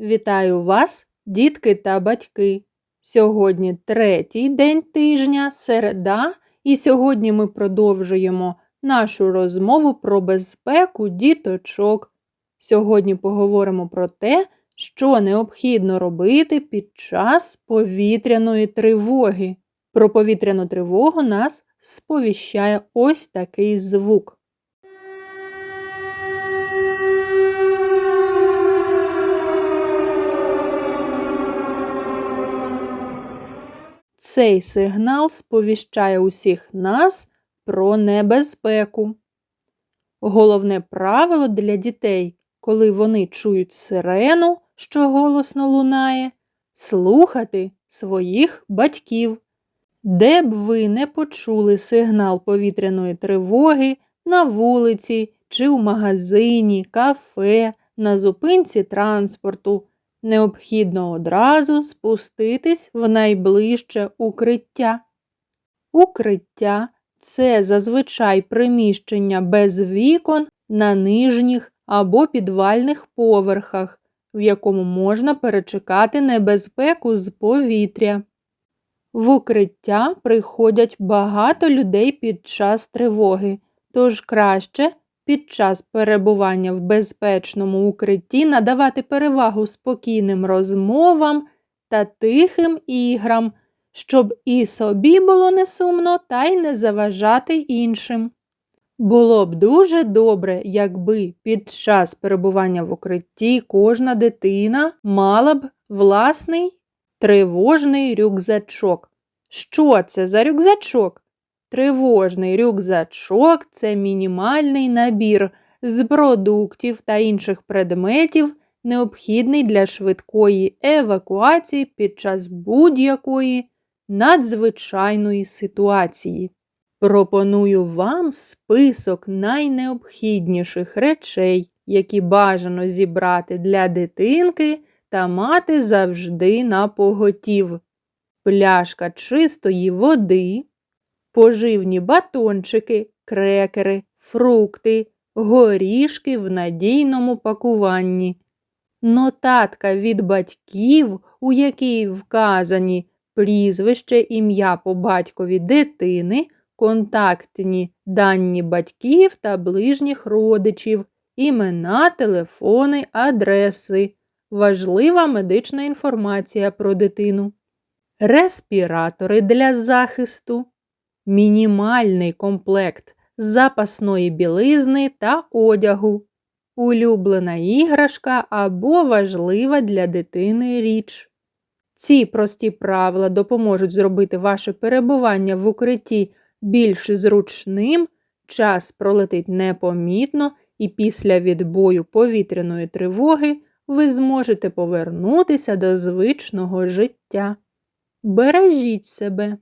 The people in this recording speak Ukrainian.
Вітаю вас, дітки та батьки! Сьогодні третій день тижня, середа, і сьогодні ми продовжуємо нашу розмову про безпеку діточок. Сьогодні поговоримо про те, що необхідно робити під час повітряної тривоги. Про повітряну тривогу нас сповіщає ось такий звук. Цей сигнал сповіщає усіх нас про небезпеку. Головне правило для дітей, коли вони чують сирену, що голосно лунає, слухати своїх батьків. Де б ви не почули сигнал повітряної тривоги на вулиці чи в магазині, кафе, на зупинці транспорту, необхідно одразу спуститись в найближче укриття. Укриття це зазвичай приміщення без вікон на нижніх або підвальних поверхах, в якому можна перечекати небезпеку з повітря. В укриття приходять багато людей під час тривоги, тож краще під час перебування в безпечному укритті надавати перевагу спокійним розмовам та тихим іграм, щоб і собі було не сумно, та й не заважати іншим. Було б дуже добре, якби під час перебування в укритті кожна дитина мала б власний тривожний рюкзачок. Що це за рюкзачок? Тривожний рюкзачок це мінімальний набір з продуктів та інших предметів, необхідний для швидкої евакуації під час будь-якої надзвичайної ситуації. Пропоную вам список найнеобхідніших речей, які бажано зібрати для дитинки та мати завжди на поготів. Пляшка чистої води, поживні батончики, крекери, фрукти, горішки в надійному пакуванні, нотатка від батьків, у якій вказані прізвище, ім'я по батькові дитини, контактні дані батьків та ближніх родичів, імена, телефони, адреси, важлива медична інформація про дитину. Респіратори для захисту, мінімальний комплект запасної білизни та одягу, улюблена іграшка або важлива для дитини річ. Ці прості правила допоможуть зробити ваше перебування в укритті більш зручним, час пролетить непомітно, і після відбою повітряної тривоги ви зможете повернутися до звичного життя. Бережіть себе!